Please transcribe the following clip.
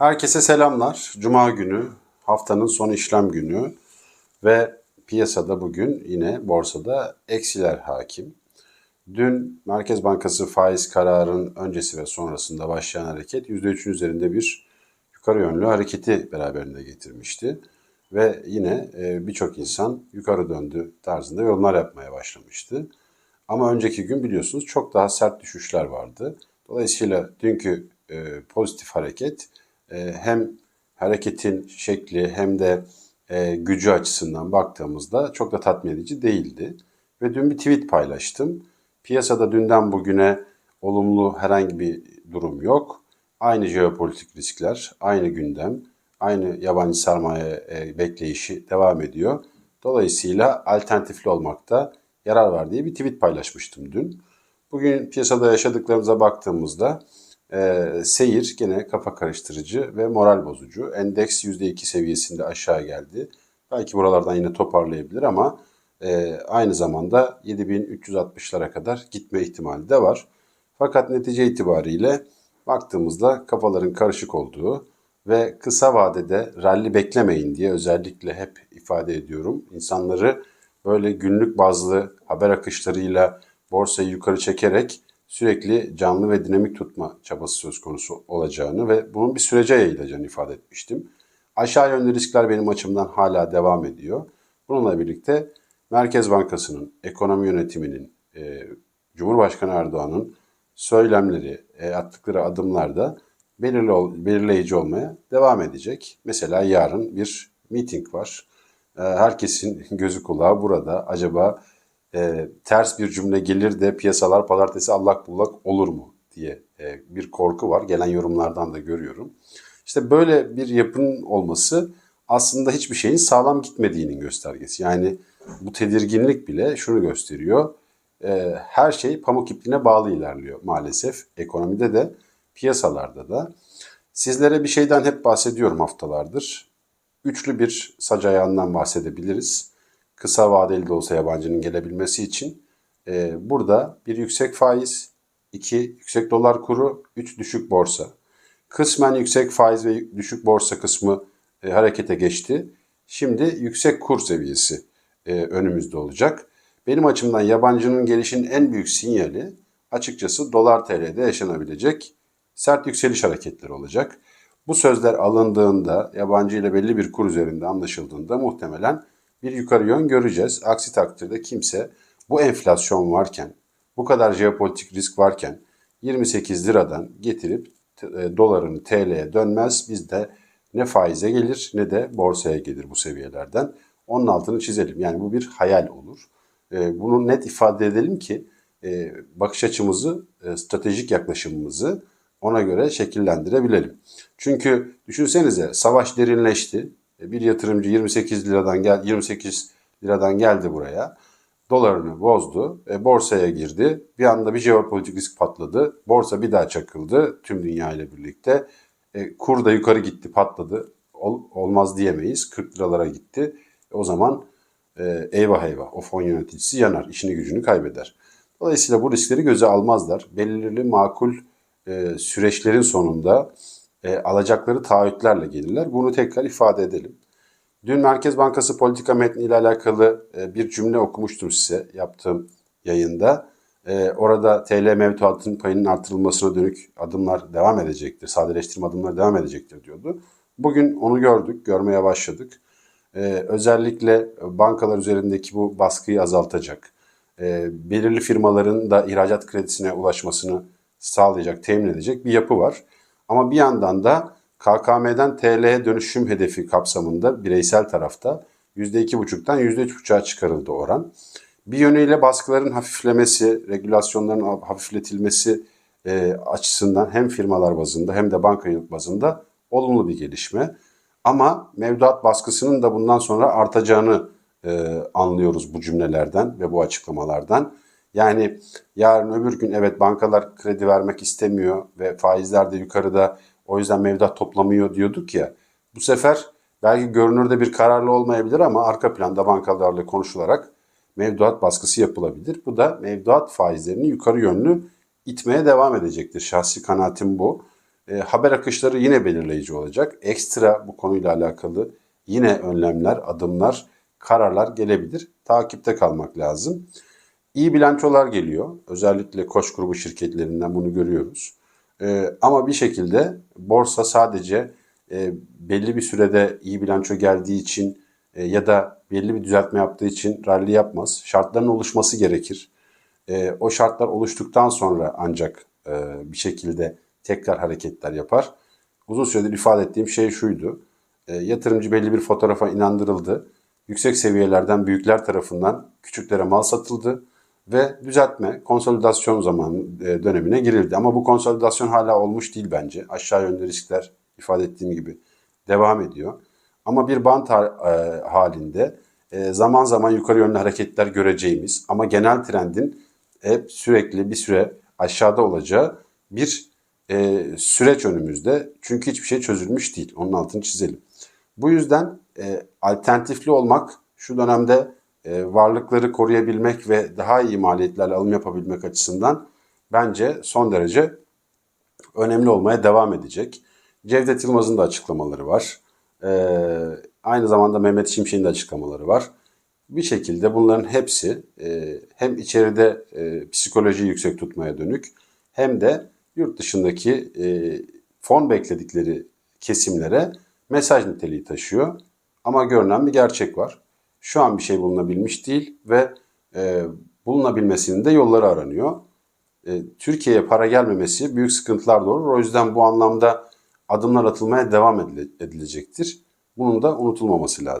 Herkese selamlar. Cuma günü, haftanın son işlem günü ve piyasada bugün yine borsada eksiler hakim. Dün Merkez Bankası faiz kararının öncesi ve sonrasında başlayan hareket %3'ün üzerinde bir yukarı yönlü hareketi beraberinde getirmişti. Ve yine e, birçok insan yukarı döndü tarzında yorumlar yapmaya başlamıştı. Ama önceki gün biliyorsunuz çok daha sert düşüşler vardı. Dolayısıyla dünkü e, pozitif hareket e, hem hareketin şekli hem de e, gücü açısından baktığımızda çok da tatmin edici değildi. Ve dün bir tweet paylaştım. Piyasada dünden bugüne olumlu herhangi bir durum yok. Aynı jeopolitik riskler, aynı gündem, aynı yabancı sermaye e, bekleyişi devam ediyor. Dolayısıyla alternatifli olmakta yarar var diye bir tweet paylaşmıştım dün. Bugün piyasada yaşadıklarımıza baktığımızda e, seyir gene kafa karıştırıcı ve moral bozucu. Endeks %2 seviyesinde aşağı geldi. Belki buralardan yine toparlayabilir ama e, aynı zamanda 7360'lara kadar gitme ihtimali de var. Fakat netice itibariyle baktığımızda kafaların karışık olduğu ve kısa vadede rally beklemeyin diye özellikle hep ifade ediyorum. İnsanları böyle günlük bazlı haber akışlarıyla borsayı yukarı çekerek sürekli canlı ve dinamik tutma çabası söz konusu olacağını ve bunun bir sürece yayılacağını ifade etmiştim. Aşağı yönlü riskler benim açımdan hala devam ediyor. Bununla birlikte Merkez Bankası'nın, ekonomi yönetiminin, e, Cumhurbaşkanı Erdoğan'ın söylemleri, e, attıkları adımlar da belirli, belirleyici olmaya devam edecek. Mesela yarın bir meeting var. E, herkesin gözü kulağı burada. Acaba e, ters bir cümle gelir de piyasalar pazartesi allak bullak olur mu diye e, bir korku var. Gelen yorumlardan da görüyorum. İşte böyle bir yapının olması aslında hiçbir şeyin sağlam gitmediğinin göstergesi. Yani bu tedirginlik bile şunu gösteriyor. E, her şey pamuk ipliğine bağlı ilerliyor maalesef. Ekonomide de piyasalarda da. Sizlere bir şeyden hep bahsediyorum haftalardır. Üçlü bir sac ayağından bahsedebiliriz kısa vadeli de olsa yabancının gelebilmesi için e, burada bir yüksek faiz, iki yüksek dolar kuru, üç düşük borsa. Kısmen yüksek faiz ve düşük borsa kısmı e, harekete geçti. Şimdi yüksek kur seviyesi e, önümüzde olacak. Benim açımdan yabancının gelişinin en büyük sinyali açıkçası dolar TL'de yaşanabilecek sert yükseliş hareketleri olacak. Bu sözler alındığında, yabancı ile belli bir kur üzerinde anlaşıldığında muhtemelen bir yukarı yön göreceğiz. Aksi takdirde kimse bu enflasyon varken, bu kadar jeopolitik risk varken 28 liradan getirip e, dolarını TL'ye dönmez. Bizde ne faize gelir ne de borsaya gelir bu seviyelerden. Onun altını çizelim. Yani bu bir hayal olur. E, bunu net ifade edelim ki e, bakış açımızı, stratejik yaklaşımımızı ona göre şekillendirebilelim. Çünkü düşünsenize savaş derinleşti. E, bir yatırımcı 28 liradan gel 28 liradan geldi buraya. Dolarını bozdu. E, borsaya girdi. Bir anda bir jeopolitik risk patladı. Borsa bir daha çakıldı tüm dünya ile birlikte. E, kur da yukarı gitti, patladı. Ol, olmaz diyemeyiz. 40 liralara gitti. E, o zaman e, eyvah eyvah o fon yöneticisi yanar, işini gücünü kaybeder. Dolayısıyla bu riskleri göze almazlar. Belirli makul e, süreçlerin sonunda e, alacakları taahhütlerle gelirler. Bunu tekrar ifade edelim. Dün Merkez Bankası politika metni ile alakalı e, bir cümle okumuştum size yaptığım yayında. E, orada TL mevduatın payının artırılmasına dönük adımlar devam edecektir, sadeleştirme adımları devam edecektir diyordu. Bugün onu gördük, görmeye başladık. E, özellikle bankalar üzerindeki bu baskıyı azaltacak, e, belirli firmaların da ihracat kredisine ulaşmasını sağlayacak, temin edecek bir yapı var. Ama bir yandan da KKM'den TL'ye dönüşüm hedefi kapsamında bireysel tarafta %2,5'tan %3,5'a çıkarıldı oran. Bir yönüyle baskıların hafiflemesi, regülasyonların hafifletilmesi e, açısından hem firmalar bazında hem de bankacılık bazında olumlu bir gelişme. Ama mevduat baskısının da bundan sonra artacağını e, anlıyoruz bu cümlelerden ve bu açıklamalardan. Yani yarın öbür gün evet bankalar kredi vermek istemiyor ve faizler de yukarıda o yüzden mevduat toplamıyor diyorduk ya. Bu sefer belki görünürde bir kararlı olmayabilir ama arka planda bankalarla konuşularak mevduat baskısı yapılabilir. Bu da mevduat faizlerini yukarı yönlü itmeye devam edecektir. Şahsi kanaatim bu. E, haber akışları yine belirleyici olacak. Ekstra bu konuyla alakalı yine önlemler, adımlar, kararlar gelebilir. Takipte kalmak lazım. İyi bilançolar geliyor. Özellikle koç grubu şirketlerinden bunu görüyoruz. Ee, ama bir şekilde borsa sadece e, belli bir sürede iyi bilanço geldiği için e, ya da belli bir düzeltme yaptığı için rally yapmaz. Şartların oluşması gerekir. E, o şartlar oluştuktan sonra ancak e, bir şekilde tekrar hareketler yapar. Uzun süredir ifade ettiğim şey şuydu. E, yatırımcı belli bir fotoğrafa inandırıldı. Yüksek seviyelerden büyükler tarafından küçüklere mal satıldı ve düzeltme, konsolidasyon zamanı e, dönemine girildi. Ama bu konsolidasyon hala olmuş değil bence. Aşağı yönlü riskler ifade ettiğim gibi devam ediyor. Ama bir bant e, halinde e, zaman zaman yukarı yönlü hareketler göreceğimiz ama genel trendin hep sürekli bir süre aşağıda olacağı bir e, süreç önümüzde. Çünkü hiçbir şey çözülmüş değil. Onun altını çizelim. Bu yüzden e, alternatifli olmak şu dönemde varlıkları koruyabilmek ve daha iyi maliyetlerle alım yapabilmek açısından bence son derece önemli olmaya devam edecek. Cevdet Yılmaz'ın da açıklamaları var. Ee, aynı zamanda Mehmet Şimşek'in de açıklamaları var. Bir şekilde bunların hepsi e, hem içeride e, psikolojiyi yüksek tutmaya dönük hem de yurt dışındaki e, fon bekledikleri kesimlere mesaj niteliği taşıyor. Ama görünen bir gerçek var. Şu an bir şey bulunabilmiş değil ve e, bulunabilmesinin de yolları aranıyor. E, Türkiye'ye para gelmemesi büyük sıkıntılar doğurur. O yüzden bu anlamda adımlar atılmaya devam edile- edilecektir. Bunun da unutulmaması lazım.